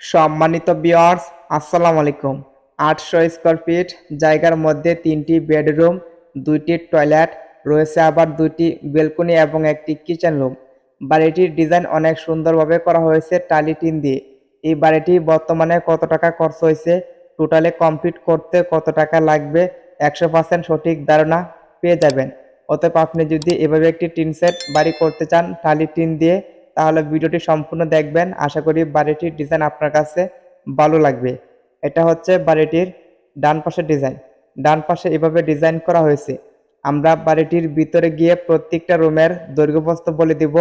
সম্মানিত বিয়ার্স আসসালামু আলাইকুম। আটশো স্কোয়ার ফিট জায়গার মধ্যে তিনটি বেডরুম দুইটি টয়লেট রয়েছে আবার দুইটি বেলকনি এবং একটি কিচেন রুম বাড়িটির ডিজাইন অনেক সুন্দরভাবে করা হয়েছে টালি টিন দিয়ে। এই বাড়িটি বর্তমানে কত টাকা খরচ হয়েছে? টোটালে কমপ্লিট করতে কত টাকা লাগবে? একশো পার্সেন্ট সঠিক ধারণা পেয়ে যাবেন। অতএব আপনি যদি এভাবে একটি টিন সেট বাড়ি করতে চান, টালি টিন দিয়ে তাহলে ভিডিওটি সম্পূর্ণ দেখবেন। আশা করি বাড়িটির ডিজাইন আপনার কাছে ভালো লাগবে। এটা হচ্ছে বাড়িটির ডান পাশের ডিজাইন ডান পাশে এভাবে ডিজাইন করা হয়েছে। আমরা বাড়িটির ভিতরে গিয়ে প্রত্যেকটা রুমের দৈর্ঘ্যপ্রস্থ বলে দিব,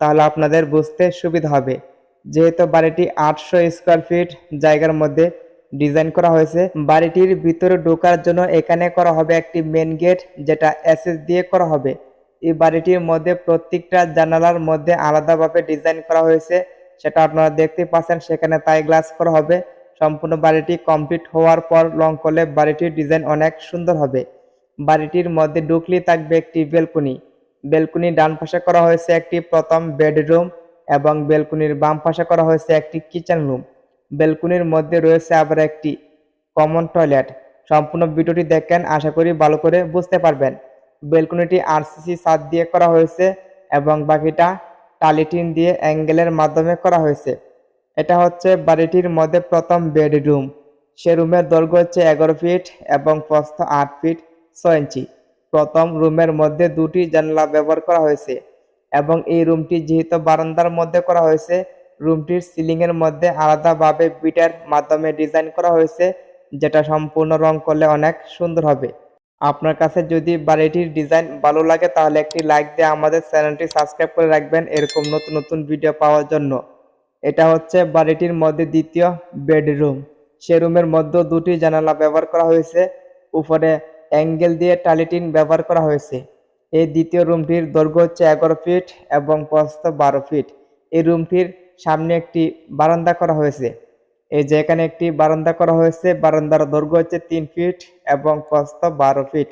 তাহলে আপনাদের বুঝতে সুবিধা হবে। যেহেতু বাড়িটি আটশো স্কোয়ার ফিট জায়গার মধ্যে ডিজাইন করা হয়েছে, বাড়িটির ভিতরে ঢোকার জন্য এখানে করা হবে একটি মেন গেট যেটা এসএস দিয়ে করা হবে। এই বাড়িটির মধ্যে প্রত্যেকটা জানালার মধ্যে আলাদাভাবে ডিজাইন করা হয়েছে। সেটা আপনারা দেখতে পাচ্ছেন, সেখানে তাই গ্লাস করা হবে। সম্পূর্ণ বাড়িটি কমপ্লিট হওয়ার পর লং করলে বাড়িটির ডিজাইন অনেক সুন্দর হবে। বাড়িটির মধ্যে ঢুকলেই থাকবে একটি বেলকুনি। বেলকনি ডান পাশে করা হয়েছে একটি প্রথম বেডরুম এবং বেলকনির বাম পাশে করা হয়েছে একটি কিচেন রুম। বেলকুনির মধ্যে রয়েছে আবার একটি কমন টয়লেট। সম্পূর্ণ ভিডিওটি দেখেন, আশা করি ভালো করে বুঝতে পারবেন। বেলকনিটি আরসিসি ছাদ দিয়ে করা হয়েছে এবং বাকিটা টালিটিন দিয়ে অ্যাঙ্গেলের মাধ্যমে করা হয়েছে। এটা হচ্ছে বাড়িটির মধ্যে প্রথম বেডরুম। সে রুমের দৈর্ঘ্য হচ্ছে এগারো ফিট এবং প্রস্থ আট ফিট ছয় ইঞ্চি। প্রথম রুমের মধ্যে দুটি জানলা ব্যবহার করা হয়েছে এবং এই রুমটি যেহেতু বারান্দার মধ্যে করা হয়েছে, রুমটির সিলিংয়ের মধ্যে আলাদাভাবে বিটের মাধ্যমে ডিজাইন করা হয়েছে, যেটা সম্পূর্ণ রং করলে অনেক সুন্দর হবে। আপনার কাছে যদি বাড়িটির ডিজাইন ভালো লাগে, তাহলে একটি লাইক দিয়ে আমাদের চ্যানেলটি সাবস্ক্রাইব করে রাখবেন এরকম নতুন নতুন ভিডিও পাওয়ার জন্য। এটা হচ্ছে বাড়িটির মধ্যে দ্বিতীয় বেডরুম। সে রুমের মধ্যে দুটি জানালা ব্যবহার করা হয়েছে। উপরে অ্যাঙ্গেল দিয়ে টালিটিন ব্যবহার করা হয়েছে। এই দ্বিতীয় রুমটির দৈর্ঘ্য হচ্ছে এগারো ফিট এবং প্রস্থ বারো ফিট। এই রুমটির সামনে একটি বারান্দা করা হয়েছে। এই যে এখানে একটি বারান্দা করা হয়েছে, বারান্দার দৈর্ঘ্য হচ্ছে তিন ফিট এবং প্রস্থ বারো ফিট।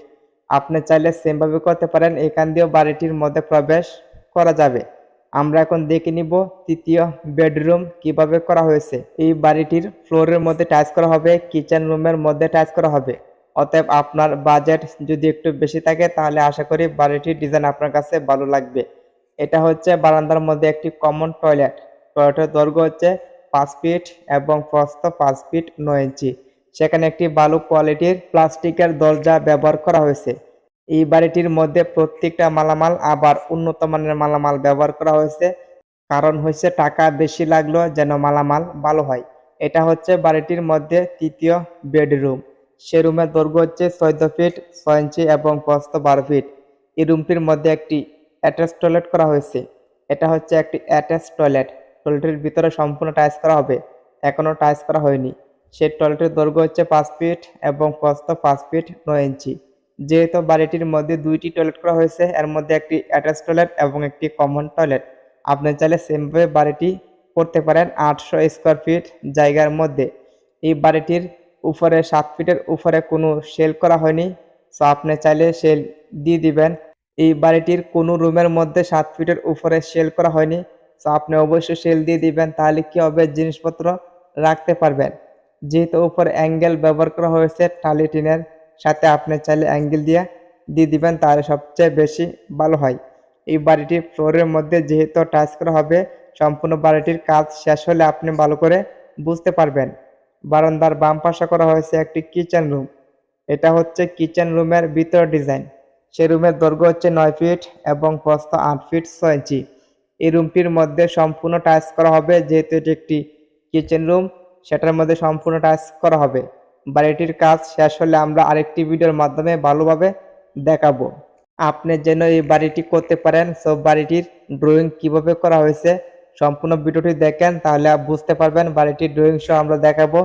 আপনি চাইলে সেমভাবে করতে পারেন, এখান দিয়েও বাড়িটির মধ্যে প্রবেশ করা যাবে। আমরা এখন দেখে নিব তৃতীয় বেডরুম কীভাবে করা হয়েছে। এই বাড়িটির ফ্লোরের মধ্যে টাচ করা হবে, কিচেন রুমের মধ্যে টাচ করা হবে। অতএব আপনার বাজেট যদি একটু বেশি থাকে, তাহলে আশা করি বাড়িটির ডিজাইন আপনার কাছে ভালো লাগবে। এটা হচ্ছে বারান্দার মধ্যে একটি কমন টয়লেট। টয়লেটের দৈর্ঘ্য হচ্ছে পাঁচ ফিট এবং প্রস্থ পাঁচ ফিট নয় ইঞ্চি। সেখানে একটি ভালো কোয়ালিটির প্লাস্টিকের দরজা ব্যবহার করা হয়েছে। এই বাড়িটির মধ্যে প্রত্যেকটা মালামাল আবার উন্নত মানের মালামাল ব্যবহার করা হয়েছে। কারণ হচ্ছে টাকা বেশি লাগল যেন মালামাল ভালো হয়। এটা হচ্ছে বাড়িটির মধ্যে তৃতীয় বেডরুম। সে রুমের দৈর্ঘ্য হচ্ছে চোদ্দ ফিট, ছয় ইঞ্চি এবং প্রস্থ বারো ফিট। এই রুমটির মধ্যে একটি অ্যাটাচ টয়লেট করা হয়েছে। এটা হচ্ছে একটি অ্যাটাচ টয়লেট। টয়লেটের ভিতরে সম্পূর্ণ টাইস করা হবে। এখনও টাইস করা হয়নি। সেই টয়লেটের দৈর্ঘ্য হচ্ছে পাঁচ ফিট এবং প্রস্থ পাঁচ ফিট নয় ইঞ্চি। যেহেতু বাড়িটির মধ্যে দুইটি টয়লেট করা হয়েছে, এর মধ্যে একটি অ্যাটাচ টয়লেট এবং একটি কমন টয়লেট। আপনি চাইলে সেমভাবে বাড়িটি করতে পারেন আটশো স্কোয়ার ফিট জায়গার মধ্যে। এই বাড়িটির উপরে সাত ফিটের উপরে কোনো সেল করা হয়নি, সো আপনি চাইলে সেল দিয়ে দিবেন। এই বাড়িটির কোনো রুমের মধ্যে সাত ফিটের উপরে সেল করা হয়নি সো আপনি অবশ্যই সেল দিয়ে দিবেন, তাহলে কি হবে? জিনিসপত্র রাখতে পারবেন। যেহেতু উপর অ্যাঙ্গেল ব্যবহার করা হয়েছে টালি টিনের সাথে আপনি চাইলে অ্যাঙ্গেল দিয়ে দিয়ে দিবেন, তাহলে সবচেয়ে বেশি ভালো হয়। এই বাড়িটি ফ্লোরের মধ্যে যেহেতু টাচ করা হবে, সম্পূর্ণ বাড়িটির কাজ শেষ হলে আপনি ভালো করে বুঝতে পারবেন। বারান্দার বাম পাশে করা হয়েছে একটি কিচেন রুম এটা হচ্ছে কিচেন রুমের ভিতর ডিজাইন সেই রুমের দৈর্ঘ্য হচ্ছে নয় ফিট এবং প্রস্থ আট ফিট ছয় ইঞ্চি এই রুমটির মধ্যে সম্পূর্ণ টাচ করা হবে, যেহেতু এটি একটি কিচেন রুম, সেটার মধ্যে সম্পূর্ণ টাচ করা হবে। বাড়িটির কাজ শেষ হলে আমরা আরেকটি ভিডিওর মাধ্যমে ভালোভাবে দেখাবো। আপনি যেন এই বাড়িটি করতে পারেন সব বাড়িটির ড্রয়িং কীভাবে করা হয়েছে সম্পূর্ণ ভিডিওটি দেখেন, তাহলে বুঝতে পারবেন বাড়িটির ড্রয়িং সহ আমরা দেখাবো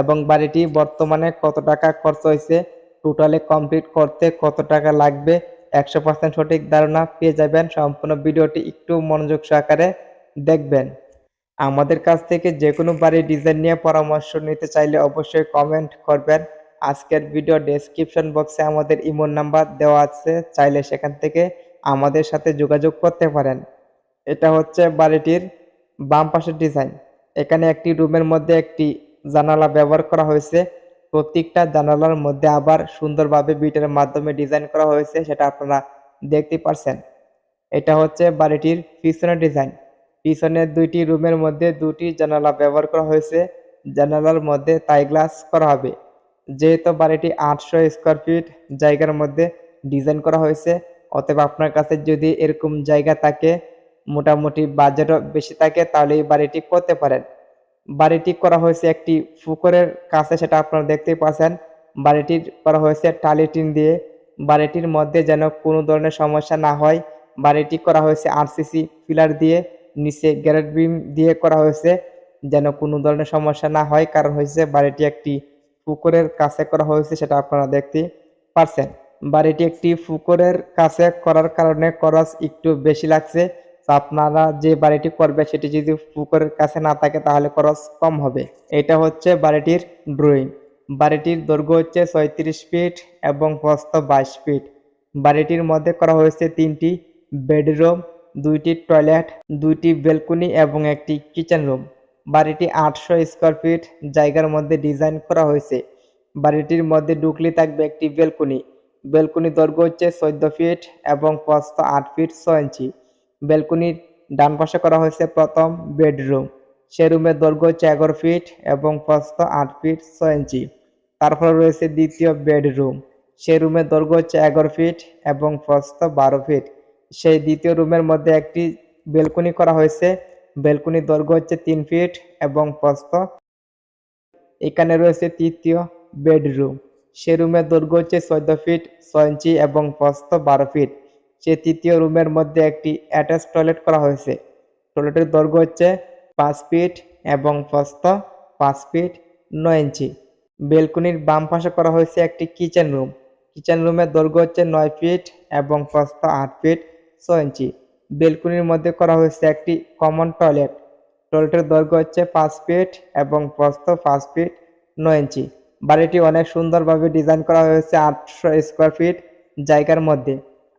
এবং বাড়িটি বর্তমানে কত টাকা খরচ হয়েছে, টোটালে কমপ্লিট করতে কত টাকা লাগবে একশো পার্সেন্ট সঠিক ধারণা পেয়ে যাবেন। সম্পূর্ণ ভিডিওটি একটু মনোযোগ সহকারে দেখবেন। আমাদের কাছ থেকে যে কোনো বাড়ির ডিজাইন নিয়ে পরামর্শ নিতে চাইলে অবশ্যই কমেন্ট করবেন। আজকের ভিডিও ডেসক্রিপশন বক্সে আমাদের ইমোর নাম্বার দেওয়া আছে। চাইলে সেখান থেকে আমাদের সাথে যোগাযোগ করতে পারেন। এটা হচ্ছে বাড়িটির বাম পাশের ডিজাইন। এখানে একটি রুমের মধ্যে একটি জানালা ব্যবহার করা হয়েছে। প্রত্যেকটা জানালার মধ্যে আবার সুন্দরভাবে বিটের মাধ্যমে ডিজাইন করা হয়েছে, সেটা আপনারা দেখতে পারছেন। এটা হচ্ছে বাড়িটির পিছনের ডিজাইন। পিছনের দুইটি রুমের মধ্যে দুটি জানালা ব্যবহার করা হয়েছে। জানালার মধ্যে তাই গ্লাস করা হবে। যেহেতু বাড়িটি আটশো স্কোয়ার ফিট, জায়গার মধ্যে ডিজাইন করা হয়েছে। অতএব আপনার কাছে যদি এরকম জায়গা থাকে, মোটামুটি বাজেটও বেশি থাকে, তাহলে এই বাড়িটি করতে পারেন। বাড়িটি করা হয়েছে একটি পুকুরের কাছে, সেটা আপনারা দেখতেই পাচ্ছেন। বাড়িটির করা হয়েছে টালি টিন দিয়ে। বাড়িটির মধ্যে যেন কোনো ধরনের সমস্যা না হয়। বাড়িটি করা হয়েছে আরসিসি পিলার দিয়ে। নিচে গ্যারেট বিম দিয়ে করা হয়েছে যেন কোনো ধরনের সমস্যা না হয়। কারণ হয়েছে বাড়িটি একটি পুকুরের কাছে করা হয়েছে, সেটা আপনারা দেখতে পারছেন। বাড়িটি একটি পুকুরের কাছে করার কারণে খরচ একটু বেশি লাগছে। তো আপনারা যে বাড়িটি করবে, সেটি যদি পুকুরের কাছে না থাকে, তাহলে খরচ কম হবে। এটা হচ্ছে বাড়িটির ড্রয়িং। বাড়িটির দৈর্ঘ্য হচ্ছে ছয়ত্রিশ ফিট এবং প্রস্থ বাইশ ফিট। বাড়িটির মধ্যে করা হয়েছে তিনটি বেডরুম, দুইটি টয়লেট, দুইটি বেলকনি এবং একটি কিচেন রুম। বাড়িটি আটশো স্কোয়ার ফিট জায়গার মধ্যে ডিজাইন করা হয়েছে। বাড়িটির মধ্যে ডুকলি থাকবে একটি বেলকনি। বেলকনি দৈর্ঘ্য হচ্ছে চোদ্দ ফিট এবং প্রস্থ আট ফিট ছয় ইঞ্চি। বেলকনির ডান পাশে করা হয়েছে প্রথম বেডরুম। সে রুমের দৈর্ঘ্য হচ্ছে এগারো ফিট এবং প্রস্থ আট ফিট ছয় ইঞ্চি। তারপরে রয়েছে দ্বিতীয় বেডরুম। সেই রুমের দৈর্ঘ্য হচ্ছে এগারো ফিট এবং প্রস্থ বারো ফিট। সেই দ্বিতীয় রুমের মধ্যে একটি বেলকনি করা হয়েছে। বেলকনির দৈর্ঘ্য হচ্ছে তিন ফিট এবং প্রস্থ। এখানে রয়েছে তৃতীয় বেডরুম। সে রুমের দৈর্ঘ্য হচ্ছে চোদ্দ ফিট, ছয় ইঞ্চি এবং প্রস্থ বারো ফিট। সে তৃতীয় রুমের মধ্যে একটি অ্যাটাচ টয়লেট করা হয়েছে। টয়লেটের দৈর্ঘ্য হচ্ছে পাঁচ ফিট এবং প্রস্থ পাঁচ ফিট নয় ইঞ্চি। বেলকনির বাম পাশে করা হয়েছে একটি কিচেন রুম। কিচেন রুমের দৈর্ঘ্য হচ্ছে নয় ফিট এবং প্রস্থ আট ফিট ছয় ইঞ্চি। বেলকনির মধ্যে করা হয়েছে একটি কমন টয়লেট। টয়লেটের দৈর্ঘ্য হচ্ছে পাঁচ ফিট এবং প্রস্থ পাঁচ ফিট নয় ইঞ্চি। বাড়িটি অনেক সুন্দরভাবে ডিজাইন করা হয়েছে আটশো স্কোয়ার ফিট জায়গার মধ্যে।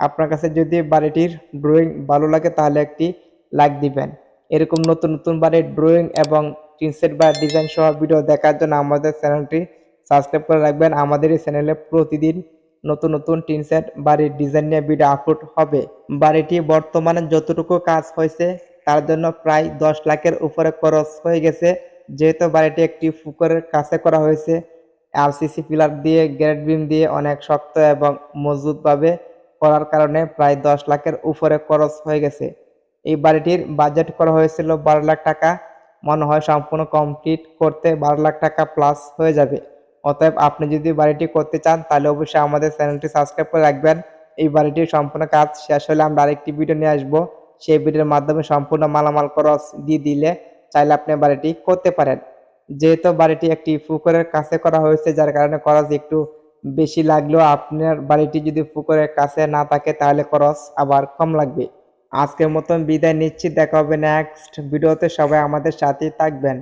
আপনার কাছে যদি বাড়িটির ড্রয়িং ভালো লাগে, তাহলে একটি লাইক দিবেন। এরকম নতুন নতুন বাড়ির ড্রয়িং এবং টিনসেট বা ডিজাইন সহ ভিডিও দেখার জন্য আমাদের চ্যানেলটি সাবস্ক্রাইব করে রাখবেন। আমাদের এই চ্যানেলে প্রতিদিন নতুন নতুন টিনসেট বাড়ির ডিজাইন নিয়ে ভিডিও আপলোড হবে। বাড়িটি বর্তমানে যতটুকু কাজ হয়েছে, তার জন্য প্রায় দশ লাখের উপরে খরচ হয়ে গেছে। যেহেতু বাড়িটি একটি পুকুরের কাছে করা হয়েছে আরসিসি পিলার দিয়ে, গ্রেড বিম দিয়ে অনেক শক্ত এবং মজবুতভাবে করার কারণে প্রায় দশ লাখের উপরে খরচ হয়ে গেছে। এই বাড়িটির বাজেট করা হয়েছিল বারো লাখ টাকা। মনে হয় সম্পূর্ণ কমপ্লিট করতে বারো লাখ টাকা প্লাস হয়ে যাবে। অতএব আপনি যদি বাড়িটি করতে চান, তাহলে অবশ্যই আমাদের চ্যানেলটি সাবস্ক্রাইব করে রাখবেন। এই বাড়িটির সম্পূর্ণ কাজ শেষ হলে আমরা আরেকটি ভিডিও নিয়ে আসব। সেই ভিডিওর মাধ্যমে সম্পূর্ণ মালামাল খরচ দিয়ে দিলে চাইলে আপনি বাড়িটি করতে পারেন। যেহেতু বাড়িটি একটি পুকুরের কাছে করা হয়েছে, যার কারণে খরচ একটু বেশি লাগলেও আপনার বাড়িটি যদি পুকুরের কাছে না থাকে তাহলে খরচ আবার কম লাগবে। আজকের মতন বিদায় নিচ্ছি, দেখা হবে নেক্সট ভিডিওতে সবাই আমাদের সাথেই থাকবেন।